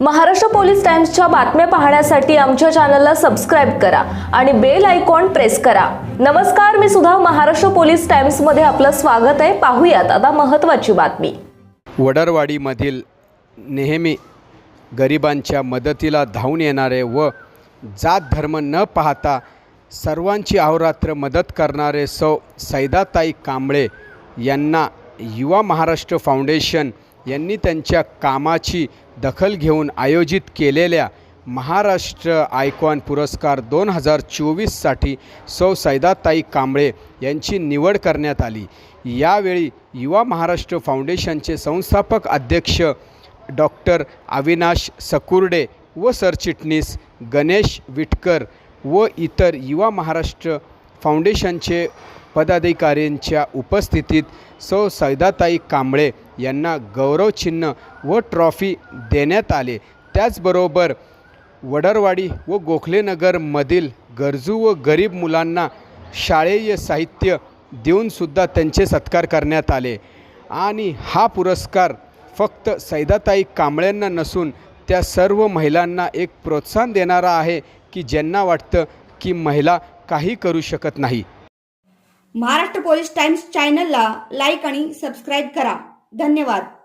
Maharashtra police टाइम्सच्या बातम्या पाहण्यासाठी आमच्या चॅनलला सबस्क्राईब करा आणि बेल आयकॉन प्रेस करा. नमस्कार मी सुद्धा महाराष्ट्र पोलीस टाइम्समध्ये आपलं स्वागत आहे. पाहूयात आता महत्त्वाची बातमी. वडरवाडीमधील नेहमी गरिबांच्या मदतीला धावून येणारे व जात धर्म न पाहता सर्वांची अहोरात्र मदत करणारे सौ सैदाताई कांबळे यांना युवा महाराष्ट्र फाउंडेशन यांनी त्यांच्या कामाची दखल घेऊन आयोजित केलेल्या महाराष्ट्र आयकॉन पुरस्कार दोन हजार चोवीससाठी सौ सैदाताई कांबळे यांची निवड करण्यात आली. यावेळी युवा महाराष्ट्र फाउंडेशनचे संस्थापक अध्यक्ष डॉक्टर अविनाश सकुर्डे व सरचिटणीस गणेश विटकर व इतर युवा महाराष्ट्र फाउंडेशनचे पदाधिकाऱ्यांच्या उपस्थितीत सौ सैदाताई कांबळे यांना गौरवचिन्ह व ट्रॉफी देण्यात आले. त्याचबरोबर वडरवाडी व गोखलेनगरमधील गरजू व गरीब मुलांना शाळेय साहित्य देऊनसुद्धा त्यांचे सत्कार करण्यात आले. आणि हा पुरस्कार फक्त सैदाताई कांबळेंना नसून त्या सर्व महिलांना एक प्रोत्साहन देणारा आहे की ज्यांना वाटतं की महिला काही करू शकत नाही. महाराष्ट्र पोलीस टाइम्स चॅनलला लाईक आणि सबस्क्राईब करा. धन्यवाद.